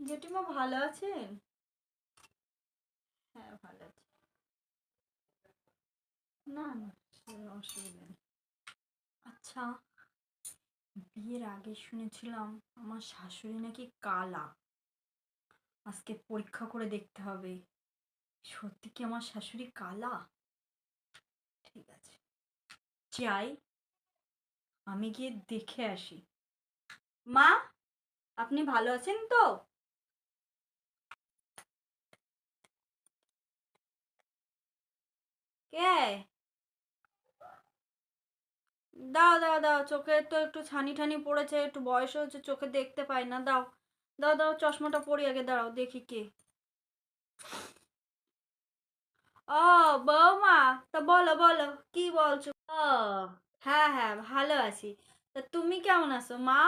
জেঠিমা ভালো আছেন? হ্যাঁ ভালো আছি। না না অসুবিধা নেই। আচ্ছা। বিয়ের আগে শুনেছিলাম আমার শাশুড়ি নাকি কালা। আজকে পরীক্ষা করে দেখতে হবে। সত্যি কি আমার শাশুড়ি কালা? ঠিক আছে। যাই, আমি গিয়ে দেখে আসি। মা, আপনি ভালো আছেন তো? কে? দাও দাও দাও চোখে তো একটু ছানি ঠানি পড়েছে একটু বয়স হচ্ছে চোখে দেখতে পাই না দাও। দাও দাও চশমাটা পরি আগে দাঁড়াও দেখি কে। ও বৌমা তা বলো বলো কি বলছো? ও হ্যাঁ হ্যাঁ ভালো আছি। তা তুমি কেমন আছো মা?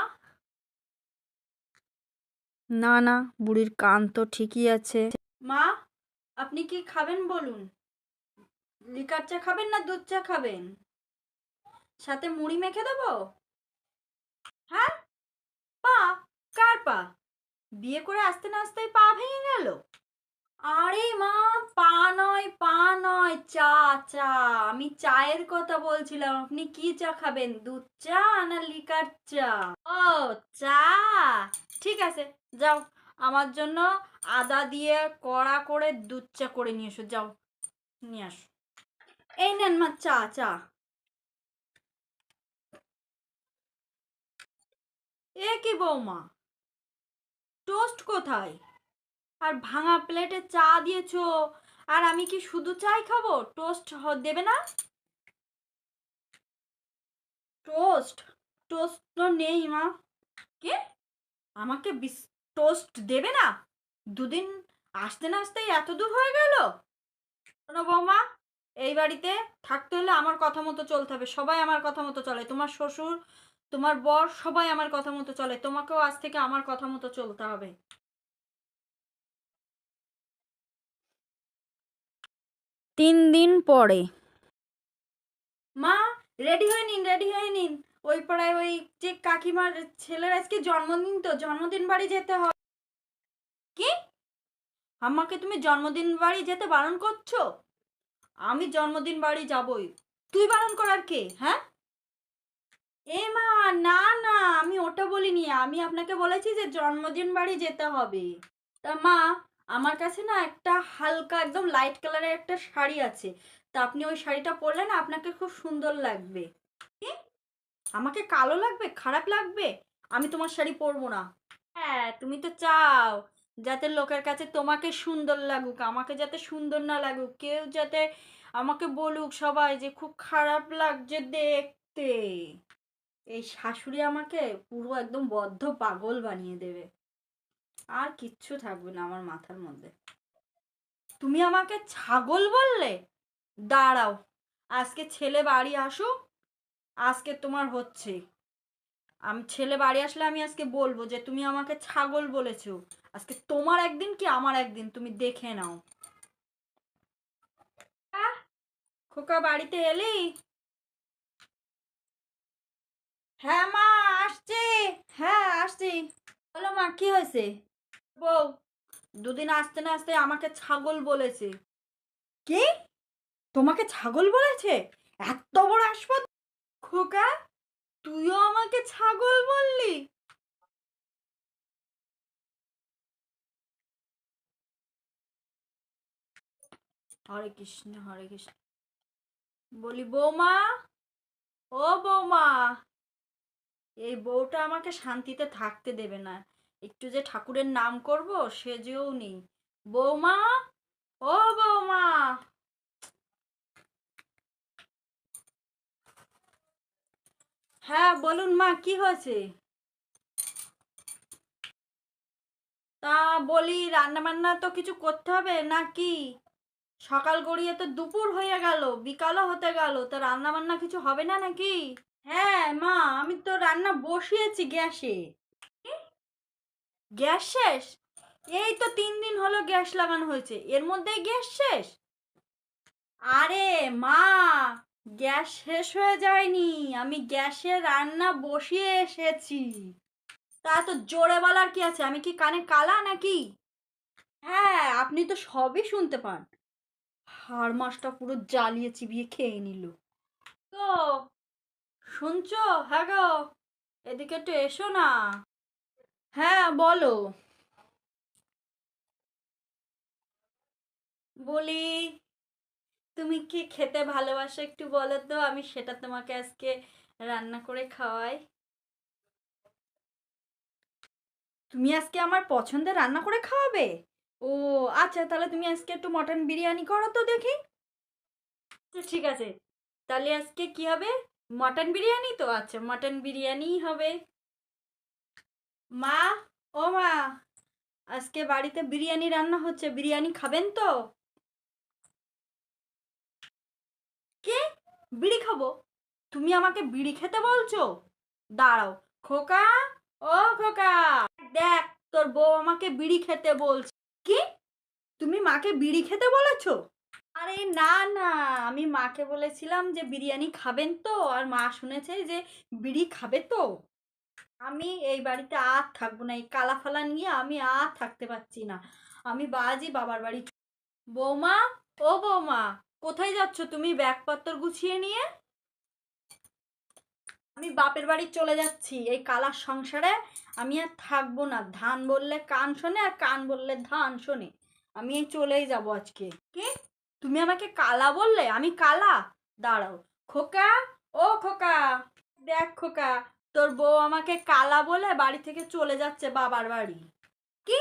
না না বুড়ির কান তো ঠিকই আছে। মা আপনি কি খাবেন বলুন? লিকার চা খাবেন না দুধ চা খাবেন? সাথে মুড়ি মেখে দেবো? হ্যাঁ? পা, কার পা? বিয়ে করে আসতে না আসতেই পা ভেঙে গেল? আরে মা, পা নয় পা নয়, চা চা। আমি চায়ের কথা বলছিলাম, আপনি কি চা খাবেন? দুধ চা না লিকার চা? ও, চা। ঠিক আছে, যাও। আমার জন্য আদা দিয়ে কড়া করে দুধ চা করে নিয়ে এসো, যাও। নিয়ে আসো। এই নেন মা, চা চা। এ কি বৌমা? টোস্ট কোথায়? আর ভাঙা প্লেটে চা দিয়েছ, আর আমি কি শুধু চাই খাব? টোস্ট দেবে না? টোস্ট? টোস্ট তো নেই, মা। কে? আমাকে টোস্ট দেবে না? দুদিন আসতে না আসতেই এত দূর হয়ে গেল? বৌমা, এই বাড়িতে থাকতে হলে আমার কথা মতো চলতে হবে। সবাই আমার কথা মতো চলে। তোমার শ্বশুর তোমার বর সবাই আমার কথা মতো চলে তোমাকেও আজ থেকে আমার কথা মতো চলতে হবে। তিন দিন পরে। মা রেডি হয়ে নিন রেডি হয়ে নিন। ওই পাড়ায় ওই যে কাকিমার ছেলের আজকে জন্মদিন তো জন্মদিন বাড়ি যেতে হবে কি? আমাকে তুমি জন্মদিন বাড়ি যেতে বারণ করছ? আমি জন্মদিন বাড়ি যাবই। তুই বারণ করার কে হ্যাঁ? এ মা, না না, আমি ওটা বলিনি। আমি আপনাকে বলেছি যে জন্মদিন বাড়ি যেতে হবে। তা মা, আমার কাছে না একটা হালকা একদম লাইট কালারের একটা শাড়ি আছে। তা আপনি ওই শাড়িটা পরলে না আপনাকে খুব সুন্দর লাগবে। আমাকে কালো লাগবে, খারাপ লাগবে? আমি তোমার শাড়ি পরবো না। হ্যাঁ তুমি তো চাও যাতে লোকের কাছে তোমাকে সুন্দর লাগুক, আমাকে যাতে সুন্দর না লাগুক, কেউ যাতে আমাকে বলুক সবাই যে খুব খারাপ লাগছে দেখতে। এই শাশুড়ি আমাকে পুরো একদম বদ্ধ পাগল বানিয়ে দেবে। আর কিচ্ছু থাকবে না আমার মাথার মধ্যে। তুমি আমাকে ছাগল বললে? দাঁড়াও, আজকে ছেলে বাড়ি আসুক, আজকে তোমার হচ্ছে। আমি, ছেলে বাড়ি আসলে আমি আজকে বলব যে তুমি আমাকে ছাগল বলেছ। আজকে তোমার একদিন কি আমার একদিন? তুমি দেখে নাও। খোকা বাড়িতে এলি? হ্যাঁ মা, আসছি। হ্যাঁ আসছি। বলো মা, কি হয়েছে? বউ, দুদিন আসতে না আসতে আমাকে ছাগল বলেছে। কি? তোমাকে ছাগল বলেছে? এত বড় আসপত খোকা, তুইও আমাকে ছাগল বললি? হরে কৃষ্ণ হরে কৃষ্ণ। বলি, বৌমা, ও বৌমা। এই বউটা আমাকে শান্তিতে থাকতে দেবে না। একটু যে ঠাকুরের নাম করব, সে যেও নেই। বৌমা, ও বৌমা। হ্যাঁ বলুন মা, কি হয়েছে? তা বলি রান্না বান্না তো কিছু করতে হবে নাকি? সকাল গড়িয়ে তো দুপুর হয়ে গেল, বিকালও হতে গেল, তা রান্না বান্না কিছু হবে না নাকি? হ্যাঁ মা, আমি তো রান্না বসিয়েছি গ্যাসে। গ্যাস শেষ? এই তো তিন দিন হলো গ্যাস লাগানো হয়েছে। এর মধ্যেই গ্যাস শেষ? আরে মা, গ্যাস শেষ হয়ে যায়নি। আমি গ্যাসে রান্না বসিয়ে এসেছি। তা তো জোরে বলার কি আছে? আমি কি কানে কালা নাকি? হ্যাঁ আপনি তো সবই শুনতে পান। হাড় মাছটা পুরো জ্বালিয়ে চিবিয়ে খেয়ে নিল। তো শুনছো? হ্যাঁ গো। এদিকে একটু এসো না। হ্যাঁ বলো। বলি তুমি কি খেতে ভালোবাসো একটু বলো তো? আমি সেটা তোমাকে আজকে রান্না করে খাওয়াই। তুমি আজকে আমার পছন্দের রান্না করে খাওয়াবে? ও আচ্ছা তাহলে তুমি আজকে একটু মটন বিরিয়ানি করো তো দেখি। তো ঠিক আছে তাহলে আজকে কি হবে? মটন বিরিয়ানি তো? আচ্ছা মটন বিরিয়ানি হবে। মা, ও মা, আজকে বাড়িতে বিরিয়ানি রান্না হচ্ছে। বিরিয়ানি খাবেন তো? কে? বিড়ি খাব? তুমি আমাকে বিড়ি খেতে বলছো? দাঁড়াও, খোকা, ও খোকা। দেখ, তোর বউ আমাকে বিড়ি খেতে বলছে। কি? তুমি মাকে বিড়ি খেতে বলেছ? আরে না না। আমি মাকে বলেছিলাম যে, বিরিয়ানি খাবেন তো? আর মা শুনেছে যে, বিড়ি খাবে তো? আমি এই বাড়িতে আর থাকব না, এই কালা ফালা নিয়ে আমি আর থাকতে পারছি না। আমি বাজি বাবার বাড়ি বৌমা, ও বৌমা, কোথায় যাচ্ছ তুমি ব্যাগপত্র গুছিয়ে নিয়ে? আমি বাপের বাড়ি চলে যাচ্ছি, এই কালার সংসারে আমি আর থাকব না। ধান বললে কান শোনে আর কান বললে ধান শোনে। আমি এই চলেই যাব আজকে। কি? তুমি আমাকে কালা বললে? আমি কালা? দাঁড়াও। খোকা? ও খোকা! দেখ খোকা, তোর বউ আমাকে কালা বলে বাড়ি থেকে চলে যাচ্ছে বাবার বাড়ি। কি?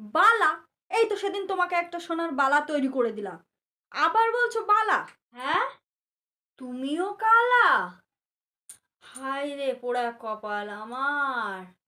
বালা? এই তো সেদিন তোমাকে একটা সোনার বালা তৈরি করে দিলাম। আবার বলছো বালা? হ্যাঁ? তুমিও কালা? হায় রে পোড়া কপাল আমার।